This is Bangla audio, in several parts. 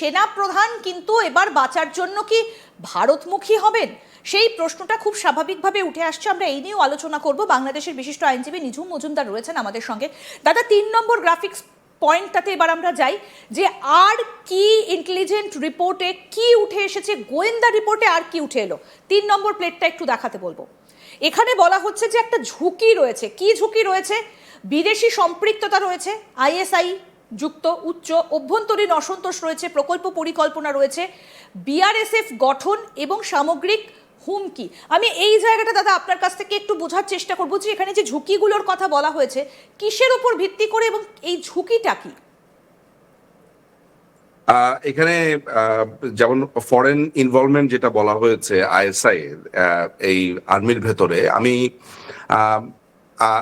সেনা প্রধান কিন্তু এবার বাঁচার জন্য কি ভারতমুখী হবেন? সেই প্রশ্নটা খুব স্বাভাবিকভাবে উঠে আসছে। আমরা এই নিয়েও আলোচনা করব। বাংলাদেশের বিশিষ্ট আইনজীবী নিঝুম মজুমদার রয়েছেন আমাদের সঙ্গে। দাদা, তিন নম্বর গ্রাফিক্স পয়েন্টটাতে এবার আমরা যাই যে আর কি ইন্টেলিজেন্ট রিপোর্টে কি উঠে এসেছে, গোয়েন্দা রিপোর্টে আর কি উঠে এলো? তিন নম্বর প্লেটটা একটু দেখাতে বলব। এখানে বলা হচ্ছে যে একটা ঝুঁকি রয়েছে। কি ঝুঁকি রয়েছে? বিদেশি সম্পৃক্ততা রয়েছে, আইএসআই যুক্ত উচ্চ অভ্যন্তরীণ অসন্তোষ রয়েছে, প্রকল্প পরিকল্পনা রয়েছে বিআরএসএফ গঠন এবং সামগ্রিক হুমকি। আমি এই জায়গাটা দাদা আপনার কাছ থেকে একটু বোঝার চেষ্টা করব যে এখানে যে ঝুঁকিগুলোর কথা বলা হয়েছে, কিসের উপর ভিত্তি করে এবং এই ঝুঁকিটা কি? এখানে যেমন ফরেন ইনভলভমেন্ট যেটা বলা হয়েছে আইএসআই এই আর্মির ভেতরে, আমি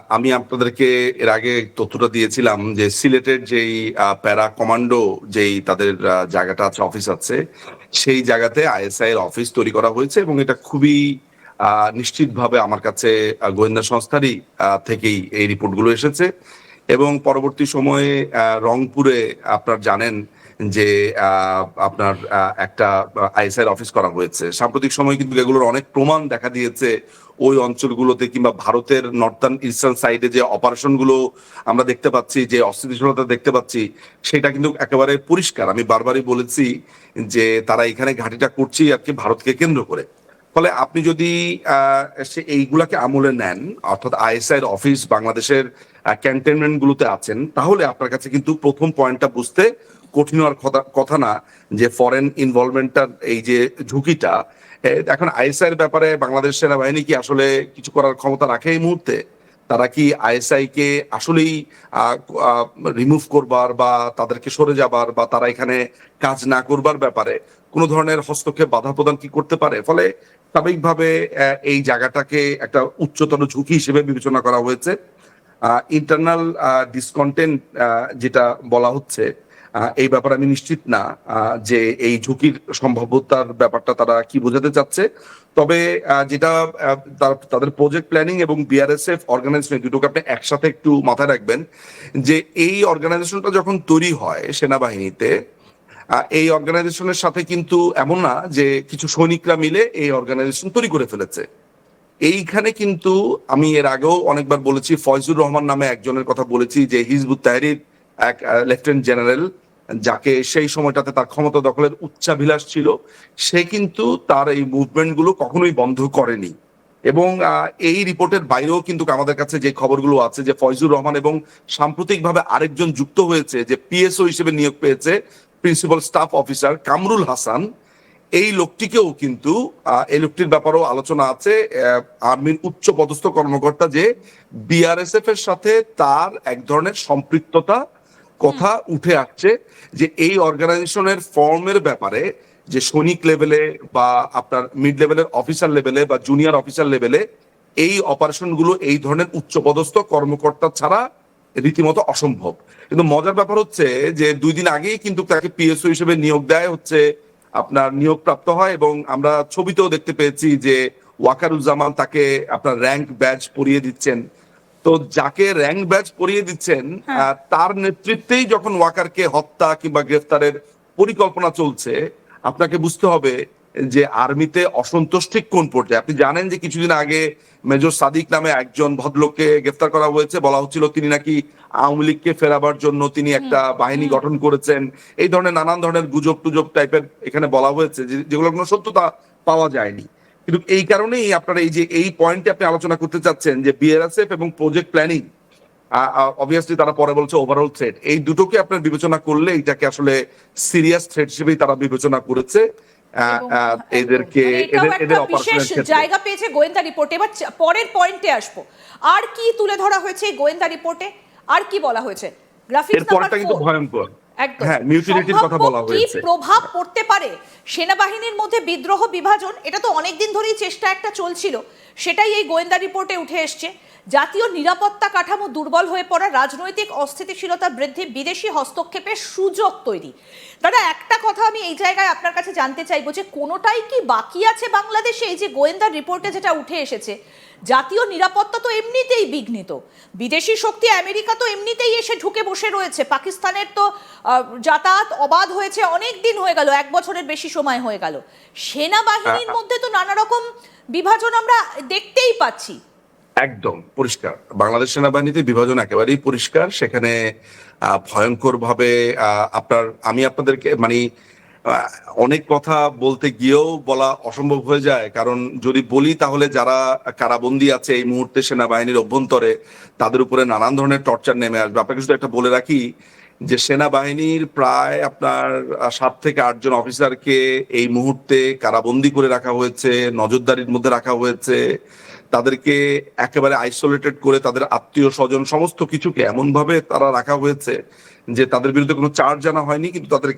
আমি আপনাদেরকে এর আগে তথ্যটা দিয়েছিলাম যে সিলেটের যেই প্যারা কমান্ডো যেই তাদের জায়গাটা আছে, অফিস আছে, সেই জায়গাতে আইএসআই এর অফিস তৈরি করা হয়েছে এবং এটা খুবই নিশ্চিতভাবে আমার কাছে গোয়েন্দা সংস্থারই থেকেই এই রিপোর্টগুলো এসেছে এবং পরবর্তী সময়ে রংপুরে আপনার জানেন যে আপনার একটা আইএসআই অফিস করা হয়েছে। সাম্প্রতিক সময়ে কিন্তু এগুলোর অনেক প্রমাণ দেখা দিয়েছে। ওই অঞ্চলগুলোতে কিংবা ভারতের নর্থার্ন ইস্টার্ন সাইডে যে অপারেশনগুলো আমরা দেখতে পাচ্ছি, যে অস্থিতিশীলতা দেখতে পাচ্ছি, সেটা কিন্তু একেবারে পরিষ্কার। আমি বারবারই বলেছি যে, তারা এখানে ঘাটিটা করছি আর কি ভারতকে কেন্দ্র করে। ফলে আপনি যদি সে এইগুলাকে আমলে নেন, অর্থাৎ আইএসআই অফিস বাংলাদেশের ক্যান্টনমেন্ট গুলোতে আছেন, তাহলে আপনার কাছে কিন্তু প্রথম পয়েন্টটা বুঝতে কঠিন হওয়ার কথা না যে ফরেন ইনভলভমেন্টটার এই যে ঝুঁকিটা এখন আইএসআই এর ব্যাপারে বাংলাদেশ সেনাবাহিনী কি আসলে কিছু করার ক্ষমতা রাখে এই মুহূর্তে? তারা কি আইএসআই কে আসলেই রিমুভ করবার বা তাদেরকে সরে যাবার বা তারা এখানে কাজ না করবার ব্যাপারে কোনো ধরনের হস্তক্ষেপ, বাধা প্রদান কি করতে পারে? ফলে স্বাভাবিকভাবে এই জায়গাটাকে একটা উচ্চতর ঝুঁকি হিসেবে বিবেচনা করা হয়েছে। ইন্টারনাল ডিসকন্টেন্ট যেটা বলা হচ্ছে এই ব্যাপারে আমি নিশ্চিত না যে এই ঝুঁকির সম্ভাব্যতার ব্যাপারটা তারা কি বোঝাতে চাচ্ছে। তবে যেটা তাদের প্রজেক্ট প্ল্যানিং এবং বিআরএসএফ অর্গানাইজেশন দুটোকে আপনি একসাথে একটু মাথায় রাখবেন, যে এই অর্গানাইজেশনটা যখন তৈরি হয় সেনাবাহিনীতে এই অর্গানাইজেশনের সাথে কিন্তু এমন না যে কিছু সৈনিকরা মিলে এই অর্গানাইজেশন তৈরি করে ফেলেছে। এইখানে কিন্তু আমি এর আগেও অনেকবার বলেছি, ফয়জুর রহমান নামে একজনের কথা বলেছি যে হিজবুত তাহরির এক লেফটেন্যান্ট জেনারেল যাকে সেই সময়টাতে তার ক্ষমতা দখলের উচ্চাভিলাষ ছিল, সে কিন্তু তার এই মুভমেন্টগুলো কখনোই বন্ধ করেনি। এবং এই রিপোর্টের বাইরেও কিন্তু আমাদের কাছে যে খবরগুলো আছে, যে ফয়জুর রহমান এবং সাম্প্রতিকভাবে আরেকজন যুক্ত হয়েছে, যে পিএসও হিসেবে নিয়োগ পেয়েছে principal staff officer Kamrul Hasan, এই লোকটিকেও কিন্তু এই লোকটির ব্যাপারেও আলোচনা আছে আর্মির উচ্চ পদস্থ কর্মকর্তা যে বিআরএসএফ এর সাথে তার এক ধরনের সম্পৃক্ততা কথা উঠে আসছে যে এই অর্গানাইজেশনের ফর্মের ব্যাপারে যে সৈনিক লেভেলে বা আপনার মিড লেভেলের অফিসার লেভেলে বা জুনিয়র অফিসার লেভেলে এই অপারেশনগুলো এই ধরনের উচ্চপদস্থ কর্মকর্তা ছাড়া রীতিমতো অসম্ভব। কিন্তু মজার ব্যাপার হচ্ছে যে দুই দিন আগেই কিন্তু তাকে পিএসও হিসেবে নিয়োগ দেয় হচ্ছে আপনার নিয়োগ প্রাপ্ত হয় এবং আমরা ছবিতেও দেখতে পেয়েছি যে ওয়াকারুজ্জামান তাকে আপনার র্যাঙ্ক ব্যাচ পরিয়ে দিচ্ছেন। তো যাকে র্যাঙ্ক ব্যাচ পরিয়ে দিচ্ছেন হ্যাঁ। তার নেতৃত্বেই যখন ওয়াকারকে হত্যা কিংবা গ্রেফতারের পরিকল্পনা চলছে আপনাকে বুঝতে হবে যে আর্মিতে অসন্তোষ ঠিক কোন পর্যায়ে। আপনি জানেন যে কিছুদিন আগে মেজর সাদিক নামে একজন ভদ্রলোককে গ্রেফতার করা হয়েছে। বলা হচ্ছিল তিনি নাকি আওয়ামী লীগকে ফেরাবার জন্য তিনি একটা বাহিনী গঠন করেছেন। এই ধরনের নানান ধরনের গুজব টুজব টাইপের এখানে বলা হয়েছে যেগুলো কোনো সত্যতা পাওয়া যায়নি। কিন্তু এই কারণেই আপনারা এই যে এই পয়েন্টে আপনি আলোচনা করতে চাচ্ছেন যে বিআরএসএফ এবং প্রজেক্ট প্ল্যানিং অবভিয়াসলি তারা পরে বলছে ওভারঅল থ্রেট এই দুটোকে আপনার বিবেচনা করলে এটাকে আসলে সিরিয়াস থ্রেট হিসেবেই তারা বিবেচনা করেছে। আহ, এদেরকে মানে এদের এদের অপারেশনের জায়গা পেয়েছে গোয়েন্দা রিপোর্টে এবার পরের পয়েন্টে আসব। আর কি তুলে ধরা হয়েছে গোয়েন্দা রিপোর্টে আর কি বলা হয়েছে? গ্রাফিক্স এর পরটা কিন্তু ভয়ঙ্কর। একদম। হ্যাঁ মিউটিলিটির কথা বলা সম্ভাব্য কি প্রভাব পড়তে পারে? সেনাবাহিনীর মধ্যে বিদ্রোহ বিভাজন এটা তো অনেকদিন ধরেই চেষ্টা একটা চলছিল। সেটাই এই গোয়েন্দা রিপোর্টে উঠে এসছে। জাতীয় নিরাপত্তা কাঠামো দুর্বল হয়ে পড়া রাজনৈতিক অস্থিতিশীলতা বৃদ্ধি বিদেশি হস্তক্ষেপের সুযোগ তৈরি। দাদা একটা কথা আমি এই জায়গায় আপনার কাছে জানতে চাইব যে কোনোটাই কি বাকি আছে বাংলাদেশে? এই যে গোয়েন্দার রিপোর্টে যেটা উঠে এসেছে জাতীয় নিরাপত্তা তো এমনিতেই বিঘ্নিত। বিদেশি শক্তি আমেরিকা তো এমনিতেই এসে ঢুকে বসে রয়েছে। পাকিস্তানের তো আহ, যাতায়াত অবাধ হয়েছে অনেক দিন হয়ে গেল এক বছরের বেশি সময় হয়ে গেল। সেনাবাহিনীর মধ্যে তো নানা রকম বিভাজন আমরা দেখতেই পাচ্ছি। একদম পরিষ্কার। বাংলাদেশ সেনাবাহিনীতে বিভাজন একেবারেই পরিষ্কার। সেখানে ভয়ঙ্কর ভাবে আপনার, আমি আপনাদেরকে মানে অনেক কথা বলতে গিয়েও বলা অসম্ভব হয়ে যায়। কারণ যদি বলি তাহলে যারা কারাবন্দী আছে এই মুহূর্তে সেনাবাহিনীর অভ্যন্তরে, তাদের উপরে নানান ধরনের টর্চার নেমে আসবে। আপনাকে শুধু একটা বলে রাখি যে সেনাবাহিনীর প্রায় আপনার সাত থেকে আটজন অফিসারকে এই মুহূর্তে কারাবন্দী করে রাখা হয়েছে, নজরদারির মধ্যে রাখা হয়েছে। তাদেরকে একেবারে আইসোলেটেড করে তাদের আত্মীয় স্বজন সমস্ত কিছুকে এমন ভাবে তারা রাখা হয়েছে যে তাদের বিরুদ্ধে কোনো চার্জ জানা হয়নি, কিন্তু তাদের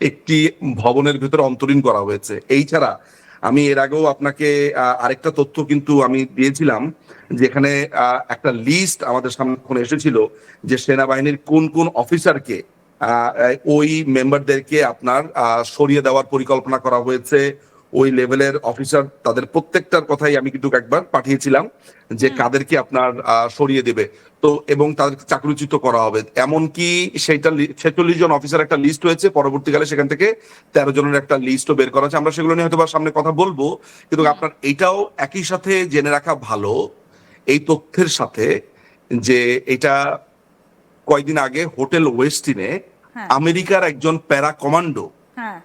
একটি ভবনের ভিতরে অন্তরীণ করা হয়েছে। এই ছাড়া আমি এর আগেও আপনাকে আরেকটা তথ্য কিন্তু আমি দিয়েছিলাম যেখানে একটা লিস্ট আমাদের সামনে এখন এসেছিল যে সেনাবাহিনীর কোন কোন অফিসারকে ওই মেম্বারদেরকে আপনার সরিয়ে দেওয়ার পরিকল্পনা করা হয়েছে। ওই লেভেলের অফিসার তাদের প্রত্যেকটার কথাই আমি কিন্তু একবার পাঠিয়েছিলাম যে কাদেরকে আপনার সরিয়ে দেবে। তো এবং তাদেরকে চাকরিচ্যুত করা হবে। এমনকি সেইটা ছেচল্লিশ জন অফিসার একটা লিস্ট হয়েছে। পরবর্তীকালে সেখান থেকে তেরো জনের একটা লিস্টও বের করা হচ্ছে আমরা সেগুলো নিয়ে হয়তো বা সামনে কথা বলব। কিন্তু আপনার এটাও একই সাথে জেনে রাখা ভালো। এই তথ্যের সাথে যে এটা কয়দিন আগে হোটেল ওয়েস্টিনে হ্যাঁ। আমেরিকার একজন প্যারা কমান্ডো হ্যাঁ।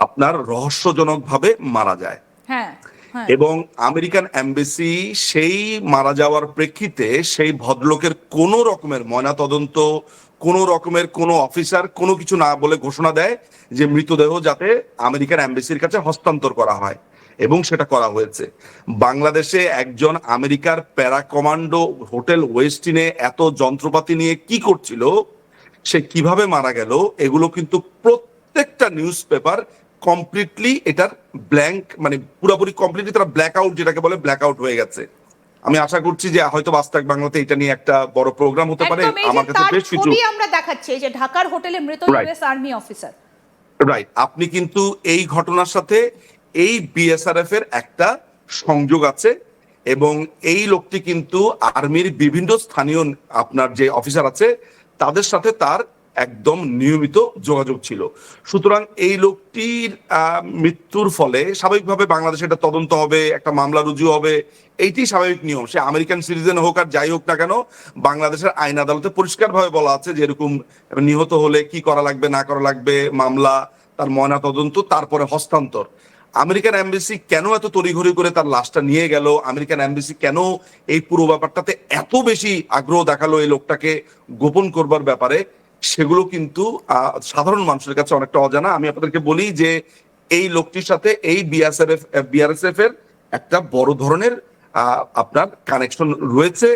আপনার রহস্যজনকভাবে মারা যায়। হ্যাঁ হ্যাঁ। এবং আমেরিকান এমবেসি সেই মারা যাওয়ার প্রেক্ষিতে সেই ভদ্রলোকের কোনো রকমের ময়নাতদন্ত কোনো রকমের কোনো অফিসার কোনো কিছু না বলে ঘোষণা দেয় যে মৃতদেহ যাতে আমেরিকান এমবেসির কাছে হস্তান্তর করা হয় এবং সেটা করা হয়েছে। বাংলাদেশে একজন আমেরিকার প্যারা কমান্ডো হোটেল ওয়েস্টিনে এত যন্ত্রপাতি নিয়ে কি করছিল সে কীভাবে মারা গেল এগুলো কিন্তু প্রত্যেকটা নিউজ পেপার কমপ্লিটলি এটার ব্ল্যাঙ্ক মানে পুরোপুরি কমপ্লিটলি তারা ব্ল্যাক আউট যেটাকে বলে ব্ল্যাক আউট হয়ে গেছে। আমি আশা করছি যে হয়তো বাস্তব বাংলাতে এটা নিয়ে একটা বড় প্রোগ্রাম হতে পারে। আমার কাছে বেশ কিছু আমরা দেখাচ্ছি যে ঢাকার হোটেলে মৃত ইউএস আর্মি অফিসার রাইট আপনি কিন্তু এই ঘটনার সাথে এই বিএসআরএফ এর একটা সংযোগ আছে এবং এই লোকটি কিন্তু আর্মির বিভিন্ন স্থানীয় আপনার যে অফিসার আছে তাদের সাথে তার একদম নিয়মিত যোগাযোগ ছিল। সুতরাং এই লোকটির মৃত্যুর ফলে স্বাভাবিকভাবে বাংলাদেশে এটা তদন্ত হবে, একটা মামলা রুজু হবে, এইটি স্বাভাবিক নিয়ম। সে আমেরিকান সিটিজেন হোক আর যাই হোক না কেন, বাংলাদেশের আইন আদালতে পরিষ্কারভাবে বলা আছে যে এরকম নিহত হলে কি করা লাগবে, না করা লাগবে, মামলা, তার ময়না তদন্ত, তারপরে হস্তান্তর। আমেরিকান এমবেসি কেন এত তড়িঘড়ি করে তার লাশটা নিয়ে গেল? আমেরিকান এমবেসি কেন এই পুরো ব্যাপারটাতে এত বেশি আগ্রহ দেখাল এই লোকটাকে গোপন করবার ব্যাপারে? সেগুলো কিন্তু সাধারণ মানুষের কাছে অনেকটা অজানা। আমি আপনাদেরকে বলি যে এই লোকটির সাথে এই বিএসএফ বিআরএসএফ এর একটা বড় ধরনের আপনার কানেকশন রয়েছে।